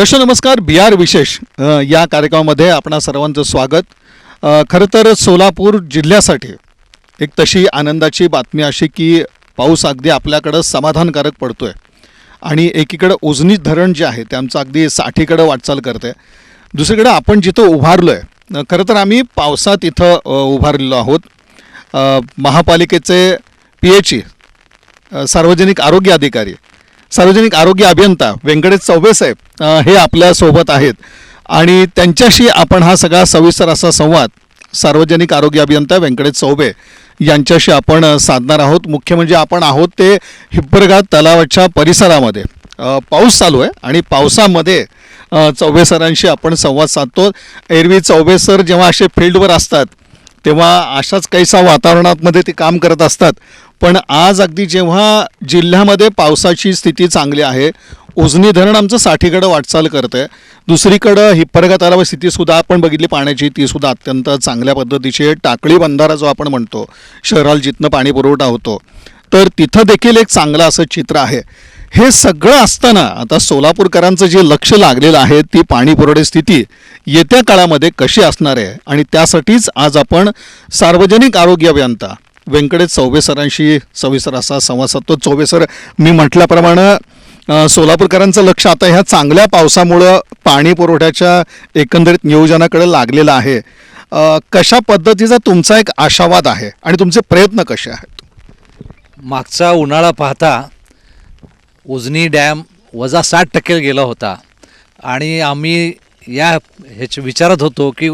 दर्शक नमस्कार बी आर विशेष या कार्यक्रमामध्ये आपणा सर्वांचं स्वागत. खरं तर सोलापूर जिल्ह्यासाठी एक तशी आनंदाची बातमी अशी की पाऊस अगदी आपल्याकडं समाधानकारक पडतो आहे आणि एकीकडं उजनी धरण जे आहे ते आमचं अगदी साठीकडं वाटचाल करते आहे दुसरीकडं आपण जिथं उभारलो आहे खरं तर आम्ही पावसात इथं उभारलेलो आहोत. महापालिकेचे पी एच ई सार्वजनिक आरोग्य अधिकारी सार्वजनिक आरोग्य अभियंता व्यंकटेश चौबे साहेब हे आपल्यासोबत आहेत. आणि त्यांच्याशी आपण हा सगळा सविस्तर असा संवाद सार्वजनिक आरोग्य अभियंता व्यंकटेश चौबे यांच्याशी आपण साधणार आहोत. मुख्य म्हणजे आपण आहोत ते हिप्परघाट तलावाच्या परिसरामध्ये. पाऊस चालू आहे आणि पावसामध्ये चौबे सरांशी आपण संवाद साधतो. एरवी चौबे सर जेव्हा असे फील्डवर असतात तेव्हा अशाच काहीसा वातावरणामध्ये ते काम करत असतात. पण आज अगदी जेव्हा जिल्ह्यामध्ये पावसाची स्थिती चांगली आहे उजनी धरण आमचं साठीकडं वाटचाल करतं आहे दुसरीकडं हिप्परगा तलाव स्थितीसुद्धा आपण बघितली पाण्याची तीसुद्धा अत्यंत चांगल्या पद्धतीची आहे. टाकळी बंधारा जो आपण म्हणतो शहराला जिथनं पाणी पुरवठा होतो तर तिथं देखील एक चांगलं असं चित्र आहे. हे सगळं असताना आता सोलापूरकरांचं जे लक्ष लागलेलं आहे ती पाणी पुरवठा स्थिती येत्या काळामध्ये कशी असणार आहे? आणि त्यासाठीच आज आपण सार्वजनिक आरोग्य अभियंता व्यंकटेश चौबे सरांशी सविस्तर असा संवाद साधतो. चौबे सर मी म्हटल्याप्रमाणे सोलापूरकरांचं लक्ष आता ह्या चांगल्या पावसामुळं पाणी पुरवठ्याच्या एकंदरीत नियोजनाकडे लागलेलं आहे. कशा पद्धतीचा तुमचा एक आशावाद आहे आणि तुमचे प्रयत्न कसे आहेत? मागचा उन्हाळा पाहता उजनी डॅम वजा साठ टक्के गेला होता. आणि आम्ही या ह्याच्या विचारत होतो की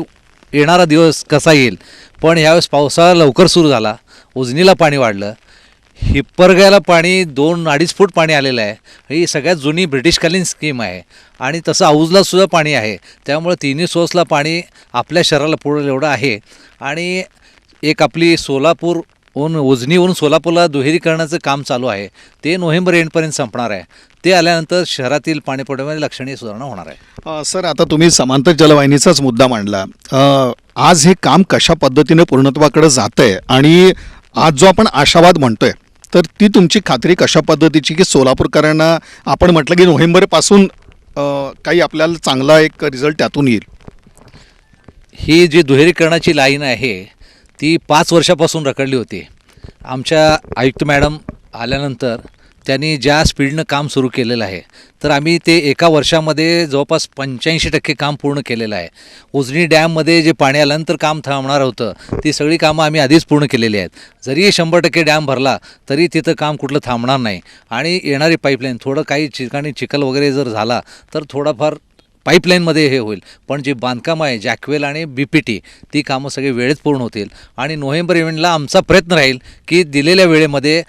येणारा दिवस कसा येईल? पण यावेळेस पावसाळा लवकर सुरू झाला. उजनीला पाणी वाढलं. हिप्परग्याला पाणी दोन अडीच फूट पाणी आलेलं आहे. ही सगळ्यात जुनी ब्रिटिशकालीन स्कीम आहे. आणि तसं औजलासुद्धा पाणी आहे. त्यामुळे तिन्ही सोर्सला पाणी आपल्या शहराला पुढे एवढं आहे. आणि एक आपली सोलापूर ऊन उजनीवरून सोलापूरला दुहेरीकरणाचं काम चालू आहे. ते नोव्हेंबर एंडपर्यंत संपणार आहे. ते आल्यानंतर शहरातील पाणीपुरवठ्यामध्ये लक्षणीय सुधारणा होणार आहे. सर आता तुम्ही समांतर जलवाहिनीचाच मुद्दा मांडला. आज हे काम कशा पद्धतीने पूर्णत्वाकडे जात आहे आणि आज जो आपण आशावाद म्हणतोय तर ती तुमची खात्री कशा पद्धतीची की सोलापूरकरांना आपण म्हटलं की नोव्हेंबरपासून काही आपल्याला चांगला एक रिझल्ट त्यातून येईल? ही जी दुहेरीकरणाची लाईन आहे ती पाच वर्षापासून रखडली होती. आमच्या आयुक्त मॅडम आल्यानंतर त्यांनी ज्या स्पीडनं काम सुरू केलेलं आहे तर आम्ही ते एका वर्षामध्ये जवळपास पंच्याऐंशी टक्के काम पूर्ण केलेलं आहे. उजनी डॅममध्ये जे पाणी आल्यानंतर काम थांबणार होतं ती सगळी कामं आम्ही आधीच पूर्ण केलेली आहेत. जरी शंभर टक्के डॅम भरला तरी तिथं काम कुठलं थांबणार नाही. आणि येणारी पाईपलाईन थोडं काही ठिकाणी चिखल वगैरे जर झाला तर थोडाफार पाईपलाईनमध्ये हे होईल. पण जे बांधकाम आहे जॅकवेल आणि बी पी टी ती कामं सगळी वेळेत पूर्ण होतील. आणि नोव्हेंबर इव्हेंटला आमचा प्रयत्न राहील की दिलेल्या वेळेमध्ये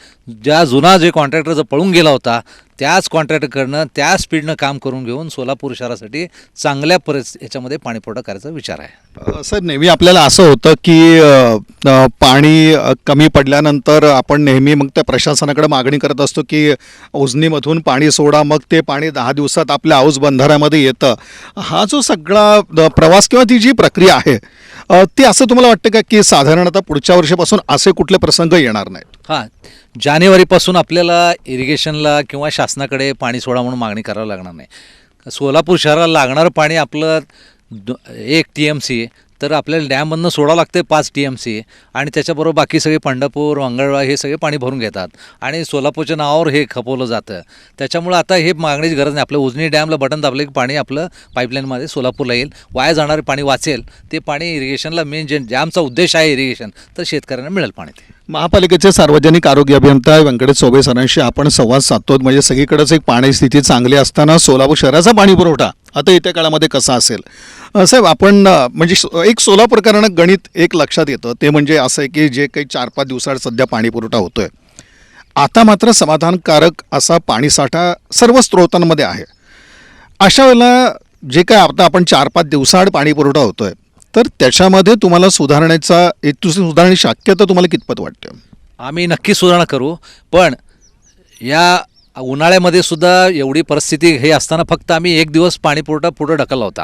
ज्या जुना जे कॉन्ट्रॅक्टर जो पळून गेला होता त्याच कॉन्ट्रॅक्टरकडनं त्या स्पीडनं काम करून घेऊन सोलापूर शहरासाठी चांगल्या परिस याच्यामध्ये पाणीपुरवठा करायचा विचार आहे. सर नेहमी आपल्याला असं होतं की पाणी कमी पडल्यानंतर आपण नेहमी मग त्या प्रशासनाकडे मागणी करत असतो की उजनीमधून पाणी सोडा मग ते पाणी दहा दिवसात आपल्या औस बंधाऱ्यामध्ये येतं. हा जो सगळा प्रवास किंवा ती जी प्रक्रिया आहे ती असं तुम्हाला वाटतं का की साधारणतः पुढच्या वर्षापासून असे कुठले प्रसंग येणार नाहीत? हां जानेवारीपासून आपल्याला इरिगेशनला किंवा शासनाकडे पाणी सोडा म्हणून मागणी करावी लागणार नाही. सोलापूर शहराला लागणारं पाणी आपलं द एक टी एम सी तर आपल्याला डॅममधनं सोडावं लागते पाच टी एम सी आणि त्याच्याबरोबर बाकी सगळे पंढरपूर मंगळवार हे सगळे पाणी भरून घेतात. आणि सोलापूरच्या नावावर हे खपवलं जातं. त्याच्यामुळं आता हे मागण्याची गरज नाही. आपलं उजनी डॅमला बटन दाबलं की पाणी आपलं पाईपलाईनमध्ये सोलापूरला येईल. वाया जाणारे पाणी वाचेल. ते पाणी इरिगेशनला मेन जे डॅमचा उद्देश आहे इरिगेशन तर शेतकऱ्यांना मिळेल पाणी ते. महापालिकेचे सार्वजनिक आरोग्य अभियंता व्यंकटेश चौबे सरांशी आपण संवाद साधतो म्हणजे सगळीकडेच एक पाणी स्थिती चांगली असताना सोलापूर शहराचा पाणी पुरवठा आता येत्या काळामध्ये कसा असेल? साहेब आपण म्हणजे एक एक सोलापूरकरांना गणित एक लक्षात येतं. ते म्हणजे असं आहे की जे काही चार पाच दिवसात सध्या पाणी पुरवठा होतोय. आता मात्र समाधानकारक असा पाणीसाठा सर्व स्रोतांमध्ये आहे. अशा वेळेला जे काय आता आपण चार पाच दिवसाआड पाणी पुरवठा होतोय तर त्याच्यामध्ये तुम्हाला सुधारण्याचा एक दुसरी सुधारणी शक्यता तुम्हाला कितपत वाटते? आम्ही नक्की सुधारणा करू पण या उन्हाळ्यामध्ये सुद्धा एवढी परिस्थिती हे असताना फक्त आम्ही एक दिवस पाणीपुरवठा पुढं ढकलला होता.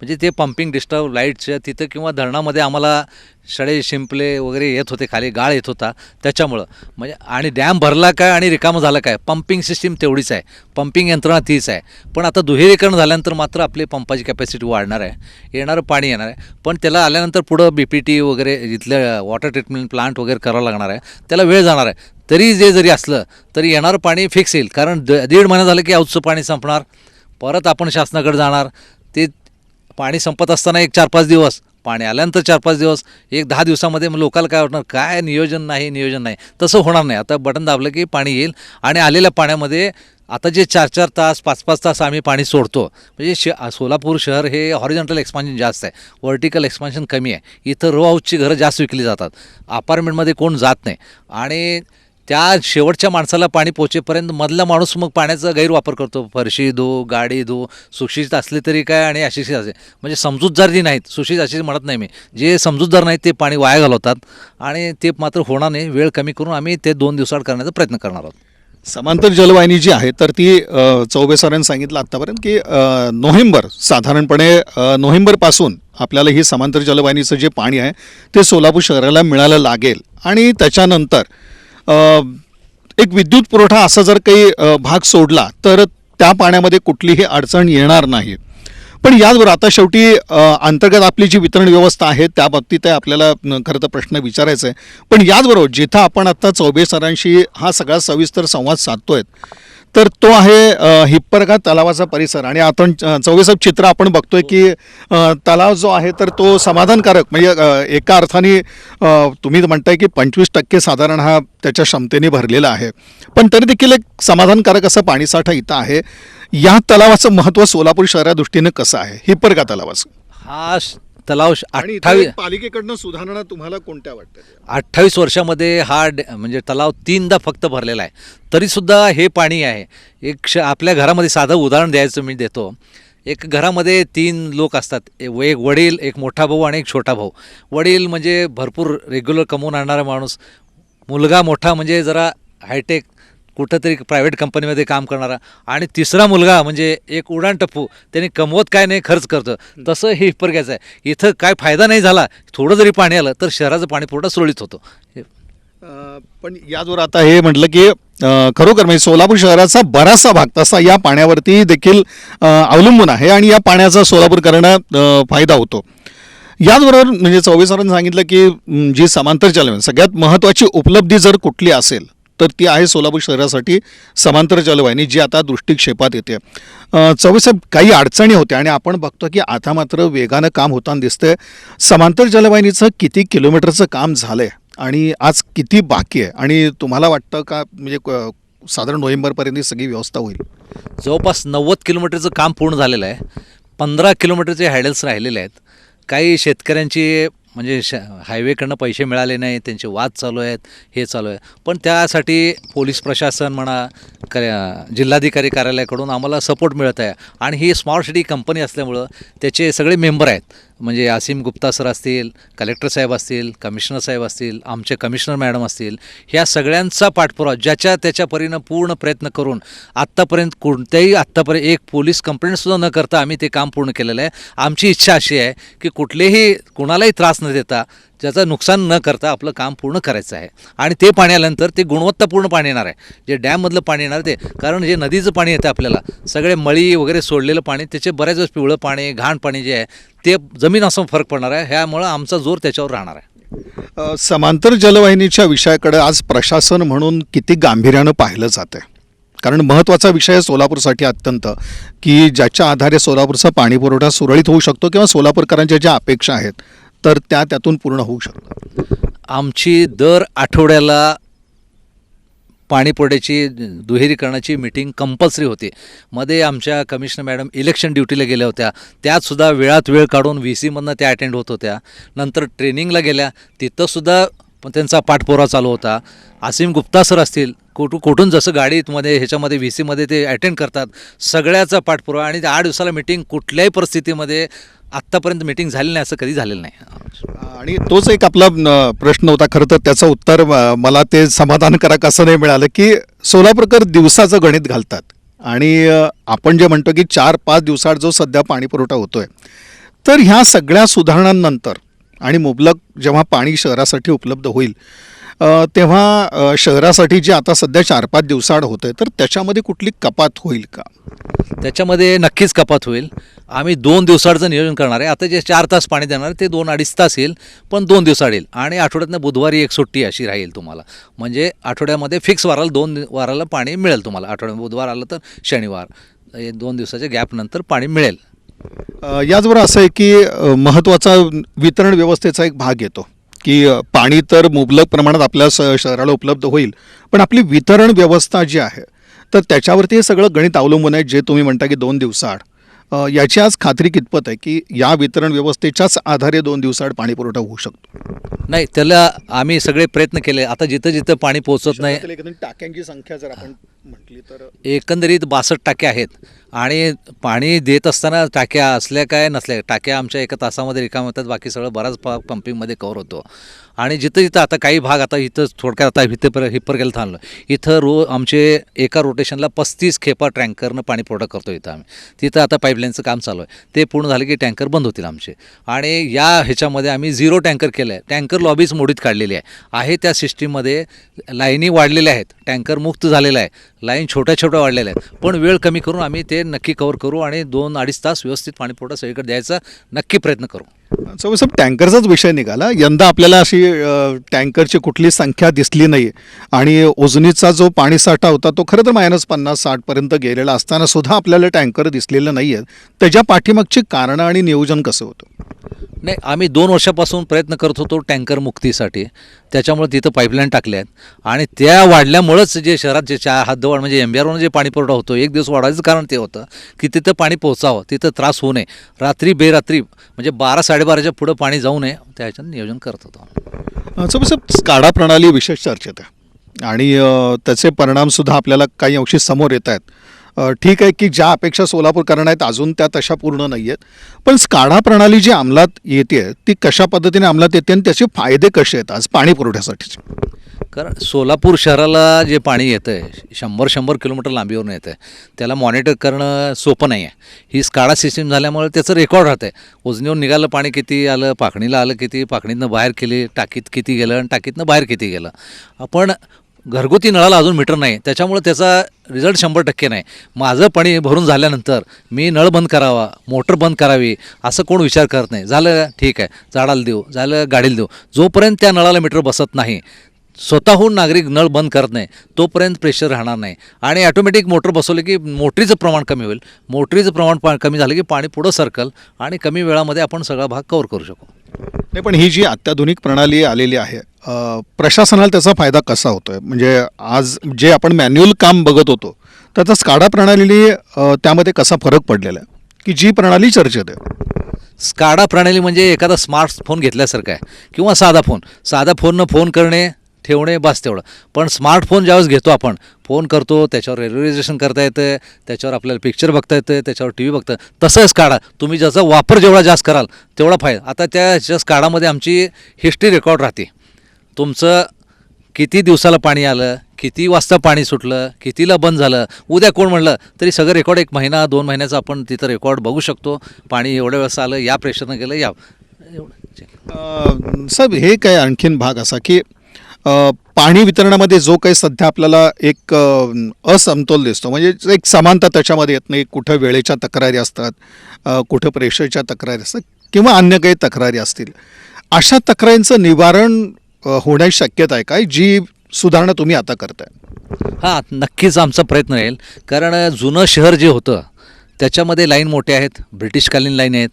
म्हणजे ते पंपिंग डिस्टर्ब लाईटच्या तिथं किंवा धरणामध्ये आम्हाला शळे शिंपले वगैरे येत होते खाली गाळ येत होता. त्याच्यामुळं. म्हणजे आणि डॅम भरला काय आणि रिकामं झालं काय? पंपिंग सिस्टीम तेवढीच आहे. पंपिंग यंत्रणा तीच आहे. पण आता दुहेरीकरण झाल्यानंतर मात्र आपली पंपाची कॅपॅसिटी वाढणार आहे. येणारं पाणी येणार आहे. पण त्याला आल्यानंतर पुढं बी पी टी वगैरे इथलं वॉटर ट्रीटमेंट प्लांट वगैरे करावं लागणार आहे. त्याला वेळ जाणार आहे. तरी जे जरी असलं तरी येणारं पाणी फिक्स येईल. कारण द दीड महिना झालं की औचं पाणी संपणार. परत आपण शासनाकडे जाणार. पाणी संपत असताना एक चार पाच दिवस. पाणी आल्यानंतर चार पाच दिवस. एक दहा दिवसामध्ये मग लोकांना काय वाटणार? काय नियोजन नाही नियोजन नाही. तसं होणार नाही. आता बटन दाबलं की पाणी येईल आणि आलेल्या पाण्यामध्ये आता जे चार चार तास पाच पाच तास आम्ही पाणी सोडतो. म्हणजे श सोलापूर शहर हे हॉरिझॉन्टल एक्सपान्शन जास्त आहे. व्हर्टिकल एक्सपान्शन कमी आहे. इथं रो हाऊसची घरं जास्त विकली जातात. अपार्टमेंटमध्ये कोण जात नाही. आणि त्या शेवटच्या माणसाला पाणी पोचेपर्यंत मधला माणूस मग पाण्याचा गैरवापर करतो. फरशी धो गाडी धो सुशिक्षित असले तरी काय आणि अशिक्षित असे. म्हणजे समजूतदार जी नाहीत. सुशिक्षित अशी म्हणत नाही मी. जे समजूतदार नाहीत ते पाणी वाया घालवतात आणि ते मात्र होणार नाही वेळ कमी करून आम्ही ते दोन दिवसाआड करण्याचा प्रयत्न करणार आहोत. समांतर जलवाहिनी जी आहे तर ती चौबे सरांनी सांगितलं आत्तापर्यंत की नोव्हेंबर साधारणपणे नोव्हेंबरपासून आपल्याला ही समांतर जलवाहिनीचं जे पाणी आहे ते सोलापूर शहराला मिळायला लागेल. आणि त्याच्यानंतर एक विद्युत पुरवठा असा जर काही भाग सोडला तर त्या पाण्यामध्ये कुठलीही अडचण येणार नाही. पण याचबरोबर आता शेवटी अंतर्गत आपली जी वितरण व्यवस्था आहे त्या बाबतीत आहे आपल्याला खरं तर प्रश्न विचारायचा आहे. पण याचबरोबर जिथं आपण आता चौबे सरांशी हा सगळा सविस्तर संवाद साधतोय तर तो आहे हिप्परगा तलावाचा परिसर. आणि आपण अ, चित्र आपण बघतोय की तलाव जो आहे तर तो समाधानकारक म्हणजे एका अर्थाने तुम्ही म्हणताय की पंचवीस टक्के साधारण हा त्याच्या क्षमतेने भरलेला आहे. पण तरी देखील एक समाधानकारक असं पाणीसाठा इथं आहे. या तलावाचं महत्त्व सोलापूर शहरा दृष्टीनं कसं आहे? हिप्परगा तलावाचं. हा तलाव श- आणि इथं अठ्ठावीस पालिकेकडनं सुधारणा तुम्हाला कोणत्या वाटतात? अठ्ठावीस वर्षामध्ये हा डॅ म्हणजे तलाव तीनदा फक्त भरलेला आहे. तरीसुद्धा हे पाणी आहे. एक क्ष आपल्या घरामध्ये साधं उदाहरण द्यायचं मी देतो. एक घरामध्ये तीन लोक असतात. ए- एक वडील एक मोठा भाऊ आणि एक छोटा भाऊ. वडील म्हणजे भरपूर रेग्युलर कमवून आणणारा माणूस. मुलगा मोठा म्हणजे जरा हायटेक कुठंतरी प्रायव्हेट कंपनीमध्ये काम करणारा. आणि तिसरा मुलगा म्हणजे एक उडाण टप्पू त्याने कमवत काय नाही खर्च करतं. तसं हे हिप्परग्याचं आहे. इथं काय फायदा नाही झाला थोडं जरी पाणी आलं तर शहराचं पाणी पुरवठा सुरळीत होतो. हे- पण याचवर आता हे म्हटलं की खरोखर म्हणजे सोलापूर शहराचा बराचसा भाग तसा या पाण्यावरती देखील अवलंबून आहे आणि या पाण्याचा सोलापूरकरांना करणं फायदा होतो. याचबरोबर म्हणजे चौबेसरांनी सांगितलं की जी समांतर जलवाहिनी सगळ्यात महत्त्वाची उपलब्धी जर कुठली असेल तर ती आहे सोलापूर शहरासाठी समांतर जलवाहिनी जी आता दृष्टिक्षेपात येते. अ, काही अडचणी होत्या आणि आपण बघतो की आता मात्र वेगानं काम होताना दिसतंय. समांतर जलवाहिनीचं किती किलोमीटरचं काम झालंय आणि आज किती बाकी आहे? आणि तुम्हाला वाटतं का म्हणजे क- साधारण नोव्हेंबरपर्यंत ही सगळी व्यवस्था होईल? जवळपास नव्वद किलोमीटरचं काम पूर्ण झालेलं आहे. पंधरा किलोमीटरचे हॅडल्स राहिलेले आहेत. काही शेतकऱ्यांची म्हणजे श हायवेकडनं पैसे मिळाले नाही त्यांचे वाद चालू आहेत हे चालू आहे. पण त्यासाठी पोलीस प्रशासन म्हणा क जिल्हाधिकारी कार्यालयाकडून आम्हाला सपोर्ट मिळत आहे. आणि ही स्मार्ट सिटी कंपनी असल्यामुळं त्याचे सगळे मेंबर आहेत. म्हणजे आसिम गुप्ता सर असतील कलेक्टर साहेब असतील कमिशनर साहेब असतील आमचे कमिशनर मॅडम असतील ह्या सगळ्यांचा पाठपुरावा ज्याच्या त्याच्या परीनं पूर्ण प्रयत्न करून आत्तापर्यंत कोणत्याही आत्तापर्यंत एक पोलीस कंप्लेंटसुद्धा न करता आम्ही ते काम पूर्ण केलेलं आहे. आमची इच्छा अशी आहे की कुठलेही कुणालाही त्रास न देता ज्याचं नुकसान न करता आपलं काम पूर्ण करायचं आहे. आणि ते पाणी आल्यानंतर ते गुणवत्तापूर्ण पाणी येणार आहे. जे डॅममधलं पाणी येणार ते. कारण जे नदीचं पाणी येतं आपल्याला सगळे मळी वगैरे सोडलेलं पाणी त्याचे बऱ्याच वेळेस पिवळं पाणी घाण पाणी जे आहे ते जमीन असं फरक पडणार आहे. ह्यामुळं आमचा जोर त्याच्यावर राहणार आहे. समांतर जलवाहिनीच्या विषयाकडे आज प्रशासन म्हणून किती गांभीर्यानं पाहिलं जातं कारण महत्त्वाचा विषय आहे सोलापूरसाठी अत्यंत की ज्याच्या आधारे सोलापूरचा पाणीपुरवठा सुरळीत होऊ शकतो किंवा सोलापूरकरांच्या ज्या अपेक्षा आहेत तर त्या त्यातून पूर्ण होऊ शकतात. आमची दर आठवड्याला पाणीपुरवठ्याची दुहेरीकरणाची मिटिंग कंपल्सरी होती. मध्ये आमच्या कमिशनर मॅडम इलेक्शन ड्युटीला गेल्या होत्या. त्यातसुद्धा वेळात वेळ काढून व्ही सीमधनं त्या अटेंड होत होत्या. नंतर ट्रेनिंगला गेल्या. तिथंसुद्धा पण त्यांचा पाठपुरावा चालू होता. आसिम गुप्ता सर असतील कुठू कुठून जसं गाडीमध्ये ह्याच्यामध्ये व्ही सीमध्ये ते अटेंड करतात सगळ्याचा पाठपुरावा आणि त्या आठ दिवसाला मिटिंग कुठल्याही परिस्थितीमध्ये आत्तापर्यंत मिटिंग झाली नाही असं कधी झालेलं नाही. आणि तोच एक आपला न, प्रश्न होता खरं तर त्याचं उत्तर मला ते समाधानकारक असं नाही मिळालं की सोलापूरकर दिवसाचं गणित घालतात. आणि अ, आपण जे म्हणतो की चार पाच दिवसात जो सध्या पाणी पुरवठा होतोय तर ह्या सगळ्या सुधारणांनंतर आणि मुबलक जेव्हा पाणी शहरासाठी उपलब्ध होईल तेव्हा शहरासाठी जे आता सध्या चार पाच दिवसाआड होतं आहे तर त्याच्यामध्ये कुठली कपात होईल का? त्याच्यामध्ये नक्कीच कपात होईल. आम्ही दोन दिवसाचं नियोजन करणार आहे. आता जे चार तास पाणी देणार आहे ते दोन अडीच तास येईल पण दोन दिवसाड येईल. आणि आठवड्यातनं बुधवारी एक सुट्टी अशी राहील तुम्हाला. म्हणजे आठवड्यामध्ये फिक्स वाराला दोन वाराला पाणी मिळेल तुम्हाला. आठवड्यात बुधवार आलं तर शनिवार. हे दोन दिवसाच्या गॅपनंतर पाणी मिळेल. याचबरोबर असं आहे की महत्त्वाचा वितरण व्यवस्थेचा एक भाग येतो. की पाणी तर मुबलक प्रमाणात आपल्या शहराला उपलब्ध होईल पण आपली वितरण व्यवस्था जी आहे तर त्याच्यावरती हे सगळं गणित अवलंबून आहे जे तुम्ही म्हणता की दोन दिवसाआड. याची आज खात्री कितपत आहे की या वितरण व्यवस्थेच्याच आधारे दोन दिवसाआड पाणी पुरवठा होऊ शकतो? नाही त्याला आम्ही सगळे प्रयत्न केले. आता जिथं जिथं पाणी पोहोचत नाही टाक्यांची संख्या जर आपण म्हटली तर एकंदरीत बासष्ट टाक्या आहेत. आणि पाणी देत असताना टाक्या असल्या काय नसल्या टाक्या आमच्या एका तासामध्ये रिकाम होतात. बाकी सगळं बराच पंपिंगमध्ये कवर होतो. आणि जिथं जिथं आता काही भाग आता इथं थोडक्यात आता इथं हिप्पर गेलं थांबलो. इथं रो आमचे एका रोटेशनला पस्तीस खेपा टँकरनं पाणी पुरवठा करतो इथं आम्ही. तिथं आता पाईपलाईनचं काम चालू आहे. ते पूर्ण झालं की टँकर बंद होतील आमचे. आणि या ह्याच्यामध्ये आम्ही झिरो टँकर केलं आहे टँकर लॉबीज मोडीत काढलेली आहे. आहे त्या सिस्टीममध्ये लाईनी वाढलेल्या आहेत. टँकर मुक्त झालेला आहे. लाईन छोट्या छोट्या वाढलेल्या आहेत. पण वेळ कमी करून आम्ही ते नक्की कवर करू आणि दोन अडीच तास व्यवस्थित पाणीपुरवठा सगळीकडे द्यायचा नक्की प्रयत्न करू. साहेब टँकरचाच विषय निघाला. यंदा आपल्याला अशी टँकरची कुठली संख्या दिसली नाही. आणि उजनीचा जो पाणीसाठा होता तो खरं तर मायनस पन्नास साठपर्यंत गेलेला असताना सुद्धा आपल्याला टँकर दिसलेलं नाही आहेत त्याच्या पाठीमागची कारणं आणि नियोजन कसं होतं? नाही आम्ही दोन वर्षापासून प्रयत्न करत होतो टँकर मुक्तीसाठी. त्याच्यामुळे तिथं पाईपलाईन टाकल्या आहेत. आणि त्या वाढल्यामुळंच जे शहरात जे चा हद्दवाढ म्हणजे एम बी आरवरून जे पाणी पुरवठा होतो एक दिवस वाढायचं कारण ते होतं की तिथं पाणी पोहोचावं तिथं त्रास होऊ नये. रात्री बेरात्री म्हणजे बारा साडेबाराच्या पुढं पाणी जाऊ नये त्या नियोजन करत होतो चौसाहेब स्काडा प्रणाली विशेष चर्चेत आहे. आणि त्याचे परिणामसुद्धा आपल्याला काही अंशी समोर येत आहेत. ठीक आहे की ज्या अपेक्षा सोलापूरकरांना आहेत अजून त्या तशा पूर्ण नाही आहेत पण स्काडा प्रणाली जी अंमलात येते ती कशा पद्धतीने अंमलात येते आणि त्याचे फायदे कसे आहेत आज पाणी पुरवठ्यासाठीचे? कारण सोलापूर शहराला जे पाणी येतं आहे शंभर शंभर किलोमीटर लांबीवरून येतं आहे त्याला मॉनिटर करणं सोपं नाही आहे ही स्काडा सिस्टीम झाल्यामुळे त्याचं रेकॉर्ड राहतं आहे उजनीवरून निघालं पाणी किती आलं पाखणीला आलं किती पाखणीतनं बाहेर केली टाकीत किती गेलं आणि टाकीतनं बाहेर किती गेलं. आपण घरगुती नळाला अजून मीटर नाही. त्याच्यामुळे त्याचा रिझल्ट शंभर टक्के नाही. माझं पाणी भरून झाल्यानंतर मी नळ बंद करावा मोटर बंद करावी असं कोण विचार करत नाही. झालं ठीक आहे. झाडाला देऊ झालं गाडीला देऊ. जोपर्यंत त्या नळाला मीटर बसत नाही स्वतःहून नागरिक नळ बंद करत नाही तोपर्यंत प्रेशर राहणार नाही. आणि ॲटोमॅटिक मोटर बसवलं की मोटरीचं प्रमाण कमी होईल. मोटरीचं प्रमाण पा कमी झालं की पाणी पुढं सरकल आणि कमी वेळामध्ये आपण सगळा भाग कव्हर करू शकू. नाही पण ही जी अत्याधुनिक प्रणाली आलेली आहे प्रशासनाला त्याचा फायदा कसा होतोय? म्हणजे आज जे आपण मॅन्युअल काम बघत होतो त्याचा स्काडा प्रणालीने त्यामध्ये कसा फरक पडलेला आहे? की जी प्रणाली चर्चेत आहे. स्काडा प्रणाली म्हणजे एखादा स्मार्टफोन घेतल्यासारखा आहे किंवा साधा फोन. साधा फोननं फोन करणे ठेवणे बस तेवढं. पण स्मार्टफोन ज्यावेळेस घेतो आपण फोन करतो त्याच्यावर रेल्वेजेशन करता येतं त्याच्यावर आपल्याला पिक्चर बघता येतं त्याच्यावर टी व्ही बघता तसंच काढा. तुम्ही ज्याचा वापर जेवढा जास्त कराल तेवढा फायदा. आता त्या काळामध्ये आमची हिस्ट्री रेकॉर्ड राहते. तुमचं किती दिवसाला पाणी आलं किती वाजता पाणी सुटलं कितीला बंद झालं उद्या कोण म्हणलं तरी सगळं रेकॉर्ड एक महिना दोन महिन्याचं आपण तिथं रेकॉर्ड बघू शकतो. पाणी एवढ्या वेळेस आलं या प्रेशरनं गेलं या. एवढं. साहेब हे काय आणखीन भाग असा की पाणी वितरणामध्ये जो काही सध्या आपल्याला एक असमतोल दिसतो म्हणजे एक समानता त्याच्यामध्ये येत नाही कुठं वेळेच्या तक्रारी असतात कुठं प्रेशरच्या तक्रारी असतात किंवा अन्य काही तक्रारी असतील अशा तक्रारींचं निवारण होण्याची शक्यता आहे काय जी सुधारणा तुम्ही आता करताय? हां नक्कीच आमचा प्रयत्न राहील. कारण जुनं शहर जे होतं त्याच्यामध्ये लाईन मोठे आहेत ब्रिटिशकालीन लाईन आहेत.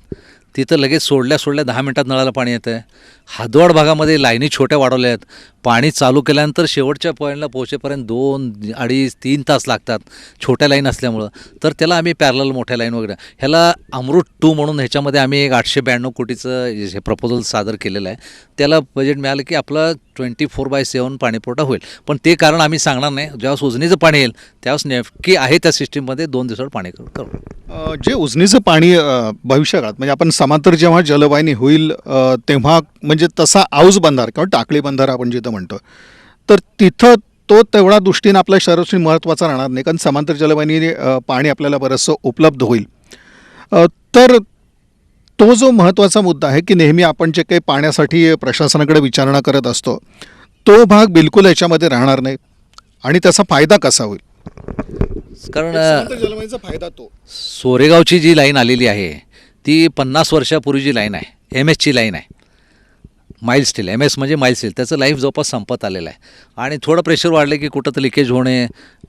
तिथं लगेच सोडल्या सोडल्या दहा मिनटात नळाला पाणी येतं आहे हादवाड भागामध्ये लाईनी छोट्या वाढवल्या आहेत. पाणी चालू केल्यानंतर शेवटच्या पॉईंटला पोहोचेपर्यंत दोन अडीच तीन तास लागतात छोट्या लाईन असल्यामुळं. तर त्याला आम्ही पॅरल मोठ्या लाईन वगैरे. ह्याला अमृत टू म्हणून ह्याच्यामध्ये आम्ही एक आठशे ब्याण्णव कोटीचं हे प्रपोजल सादर केलेलं आहे. त्याला बजेट मिळालं की आपलं ट्वेंटी फोर बाय सेवन पाणीपुरवठा होईल. पण ते कारण आम्ही सांगणार नाही. ज्यावेळेस उजनीचं पाणी येईल त्यावेळेस नेमकी आहे त्या सिस्टीममध्ये दोन दिवसावर पाणी करू जे उजनीचं पाणी भविष्यकाळात म्हणजे आपण समांतर जेव्हा जलवाहिनी होईल तेव्हा म्हणजे तसा आऊस बंधार किंवा टाकळी बंधार आपण जिथं म्हणतो. तर तिथं तो तेवढा दृष्टीनं आपल्या शहरासाठी महत्त्वाचा राहणार नाही कारण समांतर जलवाहिनी पाणी आपल्याला बरंचसं उपलब्ध होईल. तर तो जो महत्त्वाचा मुद्दा आहे की नेहमी आपण जे काही पाण्यासाठी प्रशासनाकडे विचारणा करत असतो तो भाग बिलकुल याच्यामध्ये राहणार नाही. आणि त्याचा फायदा कसा होईल? कारण फायदा तो. सोरेगावची जी लाईन आलेली आहे ती पन्नास वर्षापूर्वीची लाईन आहे एम एसची लाईन आहे. माईल स्टील एम एस म्हणजे माईल स्टील त्याचं लाईफ जवळपास संपत आलेलं आहे. आणि थोडं प्रेशर वाढलं की कुठं तर लिकेज होणे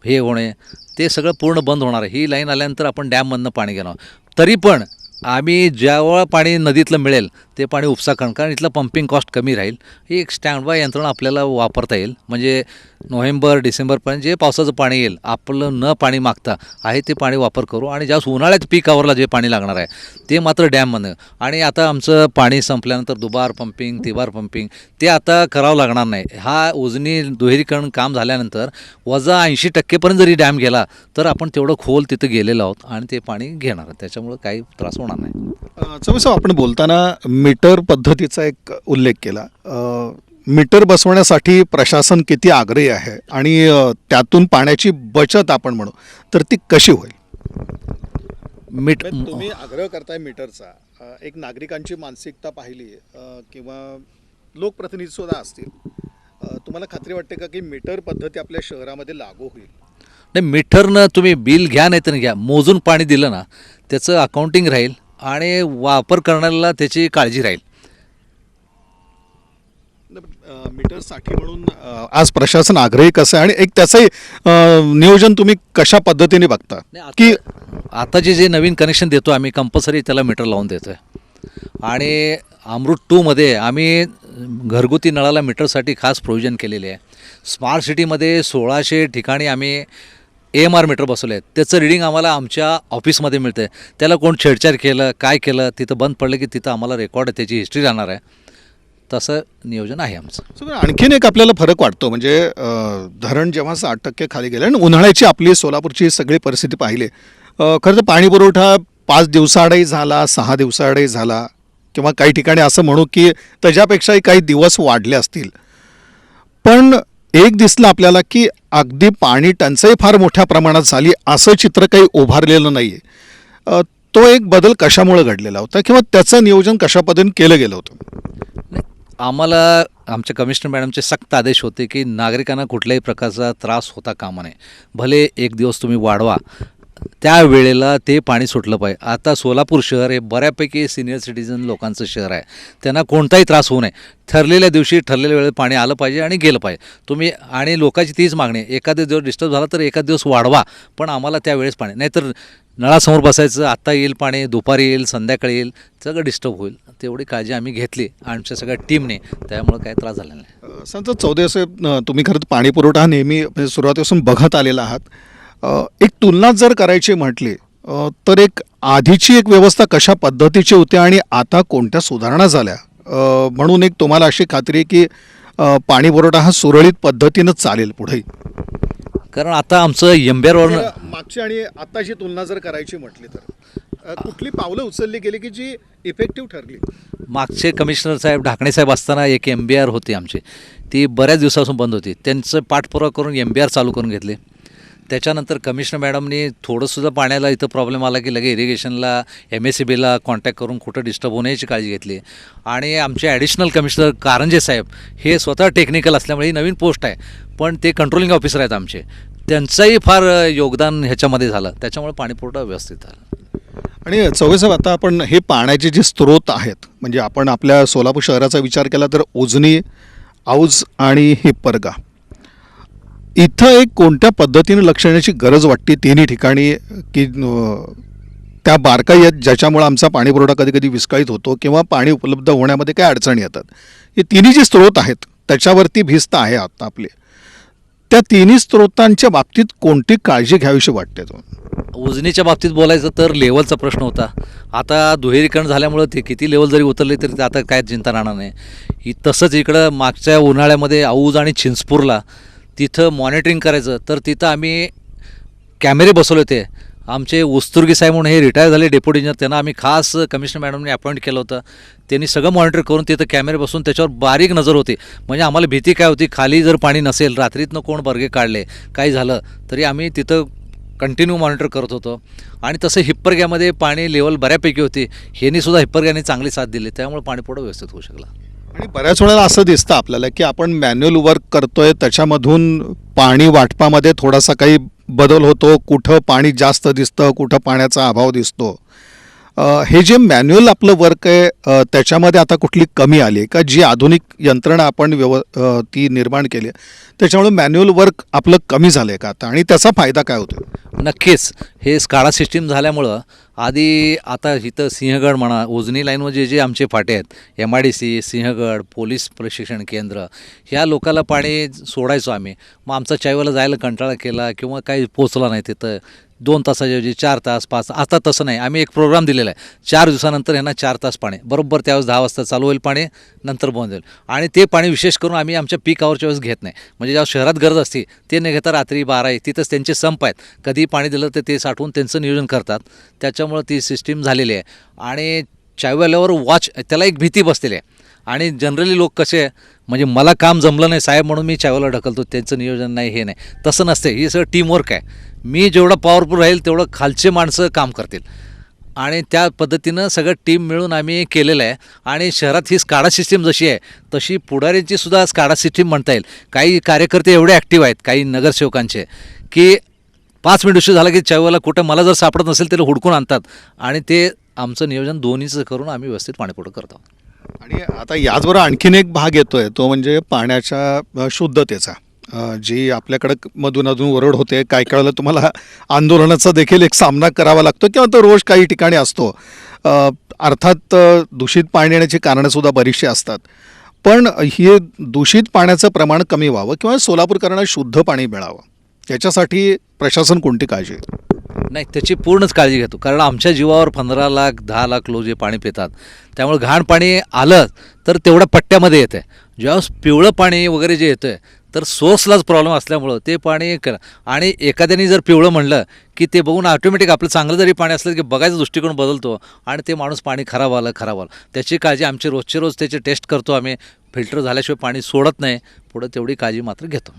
हे होणे ते सगळं पूर्ण बंद होणार आहे. ही लाईन आल्यानंतर आपण डॅममधनं पाणी घेणार तरी पण आम्ही ज्यावेळा पाणी नदीतलं मिळेल ते पाणी उपसा करणं कारण इथलं पंपिंग कॉस्ट कमी राहील. ही एक स्टँड बाय यंत्रणा आपल्याला वापरता येईल. म्हणजे नोव्हेंबर डिसेंबरपर्यंत जे पावसाचं पाणी येईल आपलं न पाणी मागता आहे ते पाणी वापर करू. आणि ज्यावेळेस उन्हाळ्यात पिकावरला जे पाणी लागणार आहे ते मात्र डॅममधनं आणि आता आमचं पाणी संपल्यानंतर दुबार पंपिंग तिबार पंपिंग ते आता करावं लागणार नाही. हा उजनी दुहेरीकरण काम झाल्यानंतर वजा ऐंशी टक्केपर्यंत जरी डॅम गेला तर आपण तेवढं खोल तिथं गेलेलो आहोत आणि ते पाणी घेणार. त्याच्यामुळं काही त्रास होणार नाही चव्हाण आपण बोलताना मीटर पद्धतीचा एक उल्लेख केला. मीटर बसवण्यासाठी प्रशासन किती आग्रही आहे आणि त्यातून पाण्याची बचत आपण म्हणू तर ती कशी होईल? मीठ तुम्ही आग्रह करताय मीटरचा. एक नागरिकांची मानसिकता पाहिली किंवा लोकप्रतिनिधी सुद्धा असतील. तुम्हाला खात्री वाटते का की मीटर पद्धती आपल्या शहरामध्ये लागू होईल? नाही मीटरनं तुम्ही बिल घ्या नाही तर घ्या. मोजून पाणी दिलं ना त्याचं अकाउंटिंग राहील आणि वापर करण्याला त्याची काळजी राहील. मीटरसाठी म्हणून आज प्रशासन आग्रही कसं आहे? आणि एक त्याचंही नियोजन तुम्ही कशा पद्धतीने बघता? की आताचे जे नवीन कनेक्शन देतो आम्ही कंपल्सरी त्याला मीटर लावून देतो आहे आणि अमृत टूमध्ये आम्ही घरगुती नळाला मीटरसाठी खास प्रोव्हिजन केलेले आहे. स्मार्ट सिटीमध्ये सोळाशे ठिकाणी आम्ही एम आर मीटर बसवले आहेत. त्याचं रिडिंग आम्हाला आमच्या ऑफिसमध्ये मिळते त्याला कोण छेडछाड केलं काय केलं तिथं बंद पडलं की तिथं आम्हाला रेकॉर्ड त्याची हिस्ट्री राहणार आहे. तसं नियोजन आहे आमचं. आणखीन एक आपल्याला फरक वाटतो म्हणजे धरण जेव्हा साठ टक्के खाली गेलं आणि उन्हाळ्याची आपली सोलापूरची सगळी परिस्थिती पाहिली. खरं तर पाणी पुरवठा पाच दिवसाआडही झाला सहा दिवसाआडही झाला किंवा काही ठिकाणी असं म्हणू की त्याच्यापेक्षाही काही दिवस वाढले असतील. पण एक दिसलं आपल्याला की अगदी पाणी टंचाई फार मोठ्या प्रमाणात झाली असं चित्र काही उभारलेलं नाही आहे तो एक बदल कशामुळे घडलेला होता किंवा त्याचं नियोजन कशा पद्धतीने केलं गेलं होतं? आम्हाला आमच्या कमिशनर मॅडमचे सक्त आदेश होते की नागरिकांना कुठल्याही प्रकारचा त्रास होता कामा नये. भले एक दिवस तुम्ही वाढवा त्या वेळेला ते पाणी सुटलं पाहिजे. आता सोलापूर शहर हे बऱ्यापैकी सिनियर सिटीजन लोकांचं शहर आहे. त्यांना कोणताही त्रास होऊ नये. ठरलेल्या दिवशी ठरलेल्या वेळेत पाणी आलं पाहिजे आणि गेलं पाहिजे. तुम्ही आणि लोकांची तीच मागणी एखाद्या एखादा दिवस डिस्टर्ब झाला तर एखाद दिवस वाढवा पण आम्हाला त्यावेळेस पाणी नाहीतर नळासमोर बसायचं आत्ता येईल पाणी दुपारी येईल संध्याकाळी येईल सगळं डिस्टर्ब होईल. तेवढी काळजी आम्ही घेतली. आमच्या सगळ्या टीमने त्यामुळं काही त्रास झाला नाही. संत चौदा साहेब तुम्ही खरं पाणी पुरवठा नेहमी म्हणजे सुरुवातीपासून बघत आलेला आहात. एक तुलना जर करायची म्हटली तर एक आधीची एक व्यवस्था कशा पद्धतीची होती आणि आता कोणत्या सुधारणा झाल्या? म्हणून एक तुम्हाला अशी खात्री आहे की पाणी पुरवठा हा सुरळीत पद्धतीनं चालेल पुढेही. कारण आता आमचं एम्बेरवरनं मागची आणि आताची तुलना जर करायची म्हटली तर कुठली पावलं उचलली गेली की जी इफेक्टिव्ह ठरली? मागचे कमिशनर साहेब ढाकणे साहेब असताना एक एम बी आर होती आमची. ती बऱ्याच दिवसापासून बंद होती. त्यांचं पाठपुरावा करून एम बी आर चालू करून घेतले. त्याच्यानंतर कमिशनर मॅडमनी थोडंसुद्धा पाण्याला इथं प्रॉब्लेम आला की लगे इरिगेशनला एम एस सी बीला कॉन्टॅक्ट करून कुठं डिस्टर्ब होण्याची काळजी घेतली. आणि आमचे ॲडिशनल कमिशनर कारंजे साहेब हे स्वतः टेक्निकल असल्यामुळे ही नवीन पोस्ट आहे पण ते कंट्रोलिंग ऑफिसर आहेत आमचे. त्यांचंही फार योगदान ह्याच्यामध्ये झालं. त्याच्यामुळे पाणीपुरवठा व्यवस्थित झाला. आणि चौघेसाहेब आता आपण हे पाण्याचे जे स्रोत आहेत म्हणजे आपण आपल्या सोलापूर शहराचा विचार केला तर उजनी औज आणि हिप्परगा इथं एक कोणत्या पद्धतीने लक्ष देण्याची गरज वाटते तिन्ही ठिकाणी? की त्या बारकाई आहेत ज्याच्यामुळे आमचा पाणी पुरवठा कधी कधी विस्कळीत होतो किंवा पाणी उपलब्ध होण्यामध्ये काय अडचणी येतात. हे तिन्ही जे स्रोत आहेत त्याच्यावरती भिस्त आहे आता आपली. त्या तिन्ही स्रोतांच्या बाबतीत कोणती काळजी घ्यावीशी वाटते तुम्हाला? उजनीच्या बाबतीत बोलायचं तर लेवलचा प्रश्न होता. आता दुहेरीकरण झाल्यामुळं ते किती लेवल जरी उतरले तरी आता काय चिंता राहणार नाही. ही तसंच इकडं मागच्या उन्हाळ्यामध्ये औज आणि चिंचपूरला तिथं मॉनिटरिंग करायचं. तर तिथं आम्ही कॅमेरे बसवले होते. आमचे उस्तुर्गी साहेब म्हणून हे रिटायर झाले डेप्युटी इंजिनियर त्यांना आम्ही खास कमिशनर मॅडमने अपॉइंट केलं होतं. त्यांनी सगळं मॉनिटर करून तिथं कॅमेरे बसून त्याच्यावर बारीक नजर होती. म्हणजे आम्हाला भीती काय होती? खाली जर पाणी नसेल रात्रीतनं कोण बर्गे काढले? काही झालं? तरी आम्ही तिथं कंटिन्यू मॉनिटर करत होतो. आणि तसं हिप्परग्यामध्ये पाणी लेवल बऱ्यापैकी होती. ह्यांनी सुद्धा हिप्परग्याने चांगली साथ दिली. त्यामुळे पाणीपुरवठा व्यवस्थित होऊ शकला. आणि बऱ्याच वेळेला असं दिसतं आपल्याला की आपण मॅन्युअल वर्क करतोय त्याच्यामधून पाणी वाटपामध्ये थोडासा काही बदल होतो कुठं पाणी जास्त दिसतं कुठं पाण्याचा अभाव दिसतो. हे जे मॅन्युअल आपलं वर्क आहे त्याच्यामध्ये आता कुठली कमी आली आहे? का जी आधुनिक यंत्रणा आपण व्यव ती निर्माण केली आहे त्याच्यामुळे मॅन्युअल वर्क आपलं कमी झालं आहे का आता? आणि त्याचा फायदा काय होतो नक्कीच. हे स्काडा सिस्टीम झाल्यामुळं आधी आता इथं सिंहगड म्हणा उजनी लाईनवर जे जे आमचे फाटे आहेत M I D C Sinhagad police प्रशिक्षण केंद्र ह्या लोकाला पाणी सोडायचो आम्ही. मग आमचा चायवाला जायला कंटाळा केला किंवा काही पोचला नाही तिथं. दोन तासाच्याऐवजी चार तास पाच आता तसं नाही. आम्ही एक प्रोग्राम दिलेला आहे. चार दिवसानंतर यांना चार तास पाणी. बरोबर त्यावेळेस दहा वाजता चालू होईल पाणी नंतर बंद होईल. आणि ते पाणी विशेष करून आम्ही आमच्या पीक आवरच्या वेळेस घेत नाही. म्हणजे जेव्हा शहरात गरज असते ते न घेता रात्री बारा एक तिथंच त्यांचे संप आहेत. कधी पाणी दिलं तर ते साठवून त्यांचं नियोजन करतात. त्याच्यामुळं ती सिस्टीम झालेली आहे. आणि चायवाल्यावर वॉच त्याला एक भीती बसलेली आहे. आणि जनरली लोक कसे आहे, म्हणजे मला काम जमलं नाही साहेब म्हणून मी चायवाला ढकलतो त्यांचं नियोजन नाही हे नाही. तसं नसते ही सगळं टीमवर्क आहे. मी जेवढं पॉवरफुल राहील तेवढं खालचे माणसं काम करतील. आणि त्या पद्धतीनं सगळं टीम मिळून आम्ही केलेलं आहे. आणि शहरात ही स्काडा सिस्टीम जशी आहे तशी पुढाऱ्यांची सुद्धा स्काडा सिस्टीम म्हणता येईल. काही कार्यकर्ते एवढे ॲक्टिव्ह आहेत काही नगरसेवकांचे की पाच मिनिट उशीर झाला की चायवाला कुठं मला जर सापडत नसेल त्याला हुडकून आणतात. आणि ते आमचं नियोजन दोन्हीचं करून आम्ही व्यवस्थित पाणीपुरवठा करतो. आणि आता याचबरोबर आणखीन एक भाग येतो आहे तो म्हणजे पाण्याच्या शुद्धतेचा. जी आपल्याकडं मधून अधून ओरड होते काय काळाला तुम्हाला? आंदोलनाचा देखील एक सामना करावा लागतो किंवा तो रोज काही ठिकाणी असतो. अर्थात दूषित पाणी येण्याची कारणंसुद्धा बरीचशी असतात. पण हे दूषित पाण्याचं प्रमाण कमी व्हावं किंवा सोलापूरकरांना शुद्ध पाणी मिळावं याच्यासाठी प्रशासन कोणती काळजी नाही त्याची पूर्णच काळजी घेतो. कारण आमच्या जीवावर पंधरा लाख दहा लाख लोक जे पाणी पितात त्यामुळे घाण पाणी आलं तर तेवढ्या पट्ट्यामध्ये येते जेव्हा पिवळं पाणी वगैरे जे येतं आहे तर सोर्सलाच प्रॉब्लेम असल्यामुळं ते पाणी करा. आणि एखाद्याने जर पिवळं म्हणलं की ते बघून ऑटोमॅटिक आपलं चांगलं जरी पाणी असलं की बघायचा दृष्टिकोन बदलतो आणि ते माणूस पाणी खराब आलं खराब आलं. त्याची काळजी आमची रोजचे रोज त्याची टेस्ट करतो आम्ही. फिल्टर झाल्याशिवाय पाणी सोडत नाही. पुढं तेवढी काळजी मात्र घेतो.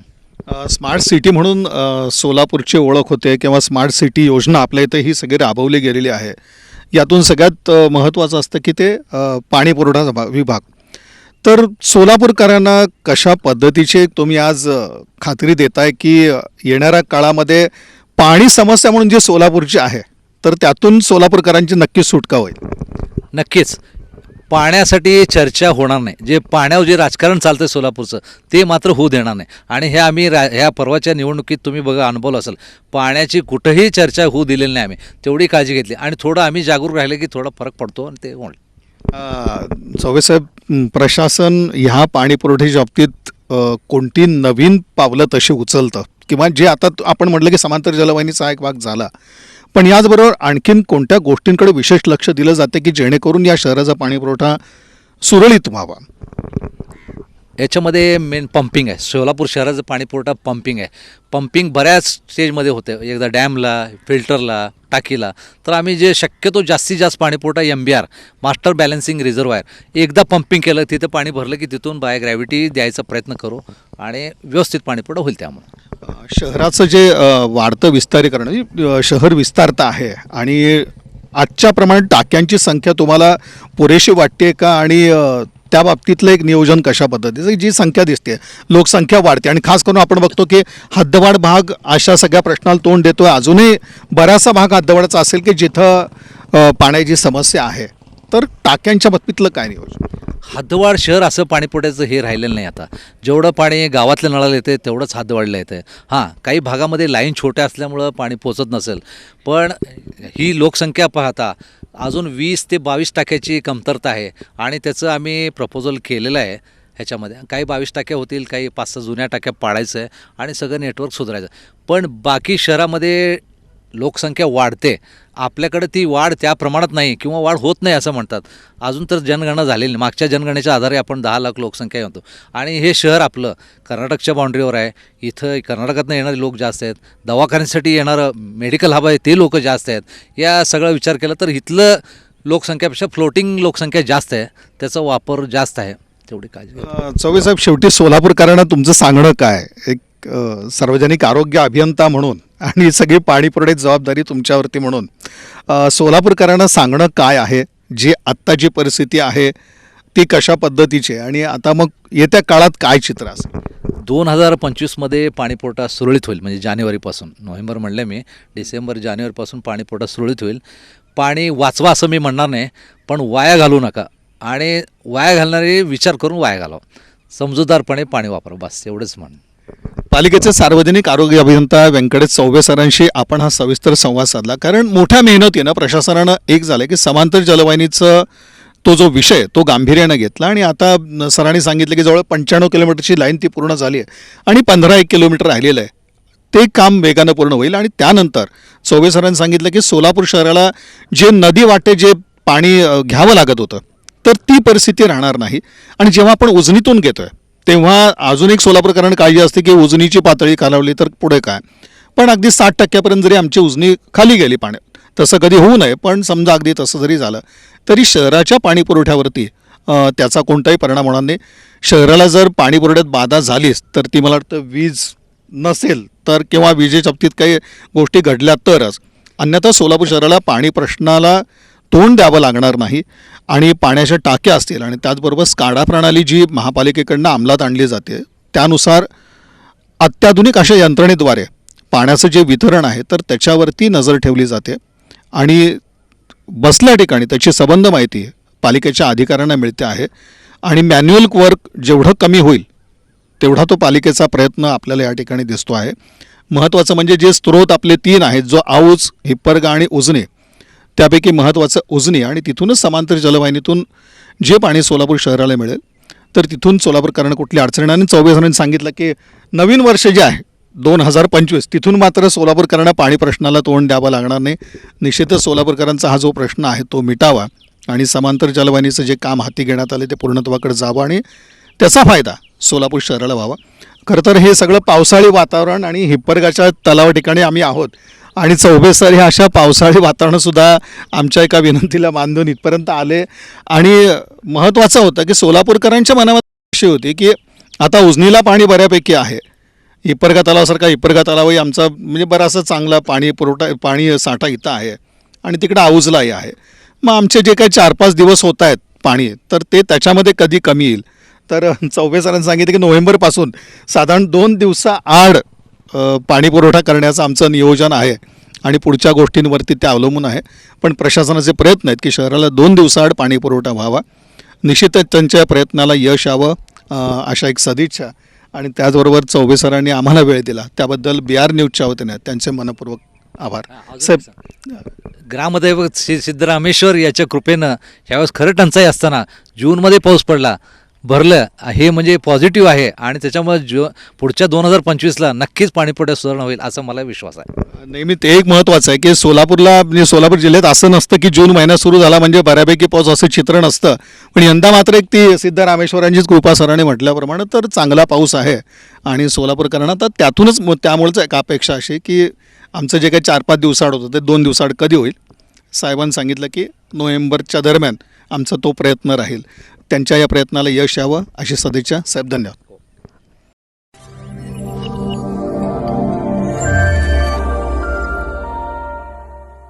स्मार्ट सिटी म्हणून सोलापूरची ओळख होते किंवा स्मार्ट सिटी योजना आपल्या इथं ही सगळी राबवली गेलेली आहे. यातून सगळ्यात महत्त्वाचं असतं की ते पाणी पुरवठा विभाग तर सोलापूरकरांना कशा पद्धतीचे तुम्ही आज खात्री देताय की येणाऱ्या काळामध्ये पाणी समस्या म्हणून जी सोलापूरची आहे तर त्यातून सोलापूरकरांची नक्कीच सुटका होईल? नक्कीच. पाण्यासाठी चर्चा होणार नाही. जे पाण्यावर जे राजकारण चालतं आहे सोलापूरचं ते मात्र होऊ देणार नाही. आणि हे आम्ही रा ह्या परवाच्या निवडणुकीत तुम्ही बघा अनुभवलं असेल पाण्याची कुठंही चर्चा होऊ दिलेली नाही आम्ही. तेवढी काळजी घेतली. आणि थोडं आम्ही जागरूक राहिले की थोडा फरक पडतो आणि ते होईल. चौवेसाहेब प्रशासन ह्या पाणी पुरवठ्याच्या बाबतीत कोणती नवीन पावलं तशी उचलतं? किंवा जे आता त- आपण म्हटलं की समांतर जलवाहिनीचा हा एक भाग झाला. पण याचबरोबर आणखीन कोणत्या गोष्टींकडे विशेष लक्ष दिलं जाते की जेणेकरून या शहराचा पाणीपुरवठा सुरळीत व्हावा? याच्यामध्ये मेन पंपिंग आहे. सोलापूर शहराचं पाणी पुरवठा पंपिंग आहे. पंपिंग बऱ्याच स्टेजमध्ये होते. एकदा डॅमला फिल्टरला टाकीला. तर आम्ही जे शक्यतो जास्तीत जास्त पाणी पुरवठा M B R master balancing reservoir एकदा पंपिंग केलं तिथं पाणी भरलं की तिथून बाय ग्रॅव्हिटी द्यायचा प्रयत्न करू आणि व्यवस्थित पाणी पुरवठा होईल त्यामुळे. शहराचं जे वाढतं विस्तारीकरण म्हणजे, शहर विस्तारता आहे आणि आजच्या प्रमाणे टाक्यांची संख्या तुम्हाला पुरेशी वाटते का? आणि त्या बाबतीतलं एक नियोजन कशा पद्धतीचं जी संख्या दिसते लोकसंख्या वाढते. आणि खास करून आपण बघतो की हद्दवाढ भाग अशा सगळ्या प्रश्नाला तोंड देतोय. अजूनही बराचसा भाग हद्दवाडाचा असेल की जिथं पाण्याची समस्या आहे. तर टाक्यांच्या बाबतीतलं काय नियोजन? हद्दवाड शहर असं पाणीपुरवठ्याचं हे राहिलेलं नाही आता. जेवढं पाणी गावातल्या नळाला येते तेवढंच हद्दवाडला येतं हां काही भागामध्ये लाईन छोट्या असल्यामुळं पाणी पोचत नसेल. पण ही लोकसंख्या पाहता अजून वीस ते बावीस टाक्याची कमतरता आहे आणि त्याचं आम्ही प्रपोजल केलेलं आहे ह्याच्यामध्ये. काही बावीस टाक्या होतील काही पाच सहा जुन्या टाक्या पाडायचं आहे आणि सगळं नेटवर्क सुधारायचं पण बाकी शहरामध्ये लोकसंख्या वाढते आपल्याकडे ती वाढ त्या प्रमाणात नाही किंवा वाढ होत नाही असं म्हणतात. अजून तर जनगणना झालेली नाही. मागच्या जनगणनेच्या आधारे आपण दहा लाख लोकसंख्या होतो आणि हे शहर आपलं कर्नाटकच्या बाउंड्रीवर आहे. इथं कर्नाटकातनं येणारे लोक जास्त आहेत. दवाखान्यासाठी येणारं मेडिकल हब आहे ते लोक जास्त आहेत. या सगळा विचार केला तर इथलं लोकसंख्यापेक्षा फ्लोटिंग लोकसंख्या जास्त आहे. त्याचा वापर जास्त आहे. तेवढी काळजी घ्या. चौबे साहेब शेवटी सोलापूरकरांना तुमचं सांगणं काय? एक सार्वजनिक आरोग्य अभियंता म्हणून आणि सगळी पाणी जबाबदारी तुमच्यावरती म्हणून. सोलापूरकरांना सांगणं काय आहे? जी आत्ताची परिस्थिती आहे ती कशा पद्धतीची आहे? आणि आता मग येत्या काळात काय चित्र असेल? दोन हजार पंचवीसमध्ये पाणीपुरवठा सुरळीत होईल म्हणजे जानेवारीपासून. नोव्हेंबर म्हणले मी डिसेंबर जानेवारीपासून पाणीपुरवठा सुरळीत होईल. पाणी वाचवा असं मी म्हणणार नाही पण वाया घालू नका. आणि वाया घालणारे विचार करून वाया घालावं. समजूतदारपणे पाणी वापरा बस एवढंच म्हण पालिकेचे सार्वजनिक आरोग्य अभियंता व्यंकटेश चौबे सरांशी आपण हा सविस्तर संवाद साधला. कारण मोठ्या मेहनतीनं प्रशासनानं एक झालं की समांतर जलवाहिनीचं तो जो विषय तो गांभीर्यानं घेतला आणि आता सरांनी सांगितलं की जवळ पंच्याण्णव किलोमीटरची लाईन ती पूर्ण झाली आहे आणि पंधरा एक किलोमीटर राहिलेलं आहे. ते काम वेगानं पूर्ण होईल आणि त्यानंतर चौबे सरांनी सांगितलं की सोलापूर शहराला जे नदी वाटे जे पाणी घ्यावं लागत होतं तर ती परिस्थिती राहणार नाही. आणि जेव्हा आपण उजनीतून घेतोय तेव्हा अजून एक सोलापूरकरांना काळजी असते की उजनीची पातळी खालावली तर पुढे काय? पण अगदी साठ टक्क्यापर्यंत जरी आमची उजनी खाली गेली पाण्यात तसं कधी होऊ नये पण समजा अगदी तसं जरी झालं तरी शहराच्या पाणी पुरवठ्यावरती त्याचा कोणताही परिणाम होणार नाही. शहराला जर पाणी पुरवठ्यात बाधा झालीच तर ती मला वाटतं वीज नसेल तर किंवा विजेच्या बाबतीत काही गोष्टी घडल्या तरच. अन्यथा सोलापूर शहराला पाणी प्रश्नाला तोंड द्यावं लागणार नाही आणि पाण्याच्या टाक्या असतील आणि त्याचबरोबर स्काडा प्रणाली जी महापालिकेकडनं अंमलात आणली जाते त्यानुसार अत्याधुनिक अशा यंत्रणेद्वारे पाण्याचं जे वितरण आहे तर त्याच्यावरती नजर ठेवली जाते आणि बसल्या ठिकाणी त्याची सबंध माहिती पालिकेच्या अधिकाऱ्यांना मिळते आहे आणि मॅन्युअल वर्क जेवढं कमी होईल तेवढा तो पालिकेचा प्रयत्न आपल्याला या ठिकाणी दिसतो आहे. महत्त्वाचं म्हणजे जे स्रोत आपले तीन आहेत जो आऊज हिप्परगा आणि उजने त्यापैकी महत्त्वाचं उजनी आणि तिथूनच समांतर जलवाहिनीतून जे पाणी सोलापूर शहराला मिळेल तर तिथून सोलापूरकरांना कुठली अडचण आणि चौबेसरांनी सांगितलं की नवीन वर्ष जे आहे दोन हजार पंचवीस तिथून मात्र सोलापूरकरांना पाणी प्रश्नाला तोंड द्यावं लागणार नाही. निश्चितच सोलापूरकरांचा हा जो प्रश्न आहे तो मिटावा आणि समांतर जलवाहिनीचं जे काम हाती घेण्यात आले ते पूर्णत्वाकडे जावं आणि त्याचा फायदा सोलापूर शहराला व्हावा. खरं तर हे सगळं पावसाळी वातावरण आणि हिप्परगाच्या तलाव ठिकाणी आम्ही आहोत. आणि चौबे सर अशा पावसाळी वातावरणसुद्धा आमच्या एका विनंतीला मानधून इथपर्यंत आले. आणि महत्त्वाचं होतं की सोलापूरकरांच्या मनामध्ये अशी होती की आता उजनीला पाणी बऱ्यापैकी आहे. इपरगा तलावासारखा इपरगा तलावही आमचा म्हणजे बराचसा चांगला पाणी पुरवठा पाणी साठा इथं आहे. आणि तिकडं आऊजलाही आहे. मग आमचे जे काही चार पाच दिवस होत आहेत पाणी तर ते त्याच्यामध्ये कधी कमी येईल? तर चौबे सरांनी सांगितलं की नोव्हेंबरपासून साधारण दोन दिवसाआड पाणी पुरवठा करण्याचं आमचं नियोजन आहे आणि पुढच्या गोष्टींवरती ते अवलंबून आहे. पण प्रशासनाचे प्रयत्न आहेत की शहराला दोन दिवसाआड पाणी पुरवठा व्हावा निश्चितच त्यांच्या प्रयत्नाला यश यावं अशा एक सदिच्छा. आणि त्याचबरोबर चौबे सरांनी आम्हाला वेळ दिला. त्याबद्दल बी आर न्यूजच्या वतीने त्यांचे मनपूर्वक आभार. साहेब ग्रामदैवत श्री सिद्धरामेश्वर याच्या कृपेनं ह्यावेळेस खरं टंचाई असताना जूनमध्ये पाऊस पडला. भरलं हे म्हणजे पॉझिटिव्ह आहे आणि त्याच्यामुळे जो पुढच्या दोन हजार पंचवीसला नक्कीच पाणीपुरवठ्यात सुधारणा होईल असा मला विश्वास आहे. नेहमी ते एक महत्त्वाचं आहे की सोलापूरला म्हणजे सोलापूर जिल्ह्यात असं नसतं की जून महिना सुरू झाला म्हणजे बऱ्यापैकी पाऊस असं चित्र नसतं पण यंदा मात्र एक ती सिद्धरामेश्वरांचीच कृपा सरांनी म्हटल्याप्रमाणे तर चांगला पाऊस आहे. आणि सोलापूरकरांना तर त्यातूनच त्यामुळेच एक अपेक्षा अशी की आमचं जे काही चार पाच दिवसाआड होतं ते दोन दिवसाआड कधी होईल? साहेबांनी सांगितलं की नोव्हेंबरच्या दरम्यान आमचा तो प्रयत्न राहील. त्यांच्या या प्रयत्नाला यश यावं अशी सदिच्छा. साहेब धन्यवाद.